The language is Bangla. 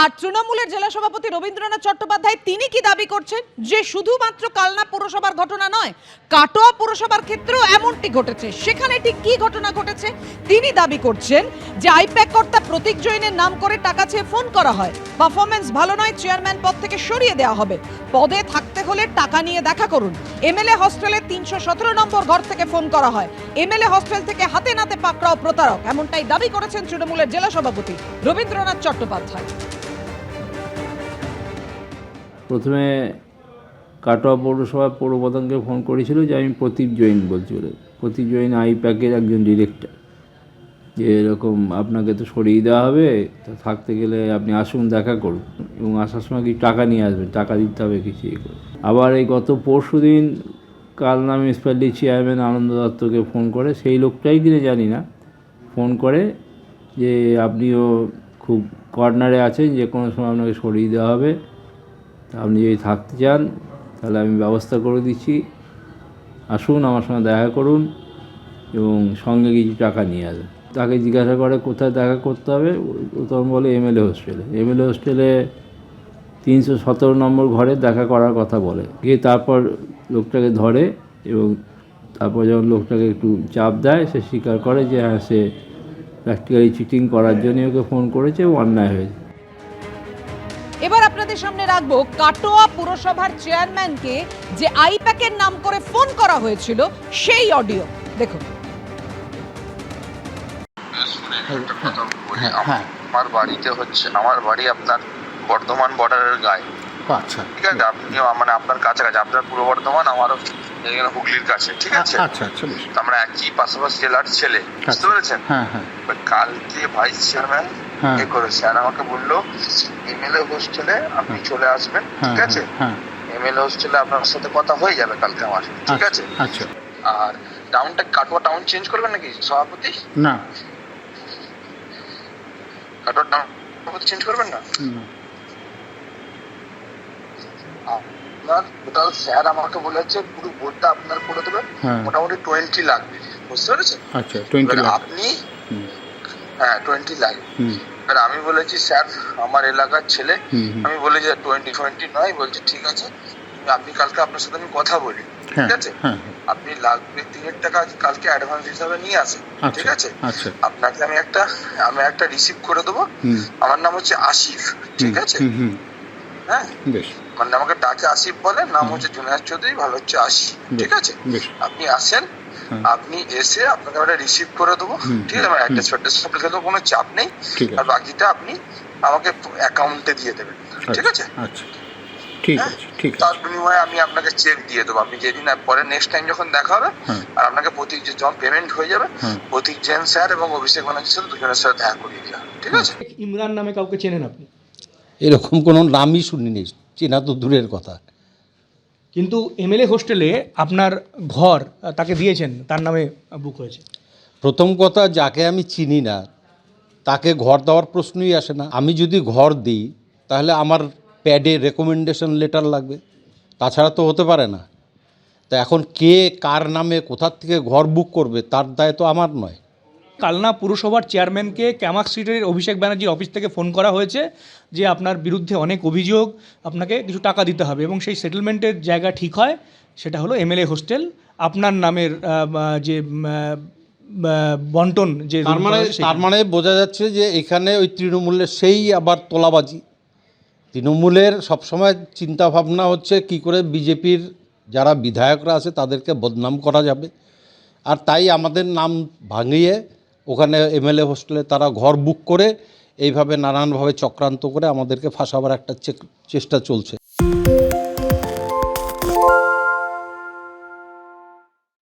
আর তৃণমূলের জেলা সভাপতি রবীন্দ্রনাথ চট্টোপাধ্যায়, তিনি কি দাবি করছেন? যে শুধুমাত্র কালনা পুরসভার ঘটনা নয়, কাটোয়া পুরসভার ক্ষেত্রেও এমনটি ঘটেছে। সেখানে ঠিক কি ঘটনা ঘটেছে? তিনি দাবি করছেন যে আইপ্যাক কর্তা প্রতীক জৈনের নাম করে টাকা চেয়ে ফোন করা হয়। পারফরমেন্স ভালো নয়, চেয়ারম্যান পদ থেকে সরিয়ে দেওয়া হবে। পদে থাকতে হলে টাকা নিয়ে দেখা করুন। এমএলএ হস্টেলের তিনশো সতেরো নম্বর ঘর থেকে ফোন করা হয়। এমএলএ হস্টেল থেকে হাতে নাতে পাকড়াও প্রতারক, এমনটাই দাবি করেছেন তৃণমূলের জেলা সভাপতি রবীন্দ্রনাথ চট্টোপাধ্যায়। প্রথমে কাটোয়া পৌরসভার পৌরপ্রধানকে ফোন করেছিল যে আমি প্রতীক জৈন বলছি বলে। প্রতীক জৈন আই প্যাকের একজন ডিরেক্টর যে এরকম আপনাকে তো সরিয়ে দেওয়া হবে, তো থাকতে গেলে আপনি আসুন, দেখা করুন। এবং আসার সময় কিছু টাকা নিয়ে আসবেন, টাকা দিতে হবে কিছু ইয়ে করে। আবার এই গত পরশু দিন কালনা মিউনিসিপ্যালিটি চেয়ারম্যান আনন্দ দত্তকে ফোন করে, সেই লোকটাই কিনে জানি না, ফোন করে যে আপনিও খুব কর্নারে আছেন, যে কোনো সময় আপনাকে সরিয়ে দেওয়া হবে। আপনি যদি থাকতে চান, তাহলে আমি ব্যবস্থা করে দিচ্ছি। আসুন, আমার সঙ্গে দেখা করুন এবং সঙ্গে কিছু টাকা নিয়ে আসবেন তাকে জিজ্ঞাসা করে কোথায় দেখা করতে হবে, ও তখন বলে এমএলএ হোস্টেলে। এমএলএ হোস্টেলে তিনশো সতেরো নম্বর ঘরে দেখা করার কথা বলে। গিয়ে তারপর লোকটাকে ধরে এবং তারপর যখন লোকটাকে একটু চাপ দেয়, সে স্বীকার করে যে হ্যাঁ সে প্র্যাকটিক্যালি চিটিং করার জন্য ওকে ফোন করেছে অন্যায় হয়েছে। এবার আপনাদের সামনে রাখব কাটোয়া পুরসভার চেয়ারম্যানকে যে আইপ্যাকের নাম করে ফোন করা হয়েছিল সেই অডিও। দেখুন। হ্যাঁ, আম- হ্যাঁ। আমার বাড়িতে হচ্ছে আমার বাড়ি আপনার বর্ধমান বর্ডারের গায়ে। আচ্ছা। ঠিক আছে? আপনিও মানে আপনার কাছাকাছি আপনার পূর্ব বর্ধমান আমারও এখানে হুগলির কাছে ঠিক আছে? আচ্ছা আচ্ছা আমরা একই পাশাপাশি জেলার ছেলে বুঝতে আচ্ছা। পেরেছেন? হ্যাঁ হ্যাঁ। কালকে ভাইস চেয়ারম্যান হ্যাঁ। এ করে স্যার আমাকে বলল এমএলএ হোস্টেলে আপনি চলে আসবেন হ্যাঁ ঠিক আছে? হ্যাঁ এমএলএ হোস্টেলে আপনার সাথে কথা হয়ে যাবে কালকে আমার ঠিক আছে? আচ্ছা। আর টাউনটা কাটোয়া টাউন চেঞ্জ করবেন নাকি সভাপতি? না। কাটোয়া টাউন সভাপতি চেঞ্জ করবেন না। আপনার টোটাল স্যার আমাকে বলেছে পুরো বোর্ডটা আপনার করে দেবেন হ্যাঁ। মোটামুটি টোয়েন্টি লাগবে বুঝতে পেরেছেন? আচ্ছা টোয়েন্টি লাখ আপনি হ্যাঁ টোয়েন্টি লাগবে। এবার আমি বলেছি স্যার আমার এলাকার ছেলে। আমি বলি যে টোয়েন্টি টোয়েন্টি নয়। বলছে ঠিক আছে। আপনি কালকে আপনার সাথে আমি কথা বলি। হ্যাঁ ঠিক আছে? হ্যাঁ আপনি লাগবে তিনের টাকা কালকে অ্যাডভান্স হিসাবে নিয়ে আসেন। আচ্ছা ঠিক আছে? আচ্ছা। আপনাকে আমি একটা আমি একটা রিসিভ করে দেবো। আমার নাম হচ্ছে আসিফ। ঠিক আছে? হ্যাঁ? মানে আমাকে ডাকে আসিফ বলে নাম হচ্ছে জুনায়দ চৌধুরী ভালো হচ্ছে আসিফ। ঠিক আছে? আপনি আসেন হ্যাঁ। আপনি এসে আপনাকে আমরা রিসিভ করে দেবো। ঠিক আছে আমার। অ্যাড্রেস ফ্যাড্রেস সব লিখে দেবো কোনো চাপ নেই। আর বাকিটা আপনি আমাকে অ্যাকাউন্টে দিয়ে দেবেন। ঠিক আছে? আচ্ছা। ঠিক হ্যাঁ? আছে ঠিক তার আছে। বিনিময়ে আমি আপনাকে চেক দিয়ে দেবো। আপনি যেদিন পরে নেক্সট টাইম যখন দেখা হবে আর আপনাকে প্রতীক যে যখন পেমেন্ট হয়ে যাবে প্রতীক জেন স্যার এবং অভিষেক ব্যানার্জির সাথে দুজনের সাথে দেখা করিয়ে দেওয়া হবে, ঠিক আছে? ইমরান নামে কাউকে চেনেন আপনি? এরকম কোনো নামই শুনিনি। চেনা তো দূরের কথা। কিন্তু এমএলএ হোস্টেলে আপনার ঘর তাকে দিয়েছেন, তার নামে বুক হয়েছে। প্রথম কথা, যাকে আমি চিনি না, তাকে ঘর দেওয়ার প্রশ্নই আসে না। আমি যদি ঘর দিই, তাহলে আমার প্যাডে রেকমেন্ডেশন লেটার লাগবে। তাছাড়া তো হতে পারে না। তা এখন কে কার নামে, কোথার থেকে ঘর বুক করবে, তার দায় তো আমার নয়। কালনা পুরসভার চেয়ারম্যানকে ক্যামাক স্ট্রিটের অভিষেক ব্যানার্জির অফিস থেকে ফোন করা হয়েছে যে আপনার বিরুদ্ধে অনেক অভিযোগ আপনাকে কিছু টাকা দিতে হবে এবং সেই সেটেলমেন্টের জায়গা ঠিক হয় সেটা হলো এমএলএ হোস্টেল। আপনার নামের যে বন্টন যে তার মানে তার মানে বোঝা যাচ্ছে যে এখানে ওই তৃণমূলের সেই আবার তোলাবাজি। তৃণমূলের সবসময় চিন্তা ভাবনা হচ্ছে কি করে বিজেপির যারা বিধায়করা আছে তাদেরকে বদনাম করা যাবে। আর তাই আমাদের নাম ভাঙিয়ে ওখানে এমএলএ হোস্টেলে তারা ঘর বুক করে এইভাবে নানানভাবে চক্রান্ত করে আমাদেরকে ফাঁসাবার একটা চেষ্টা চলছে।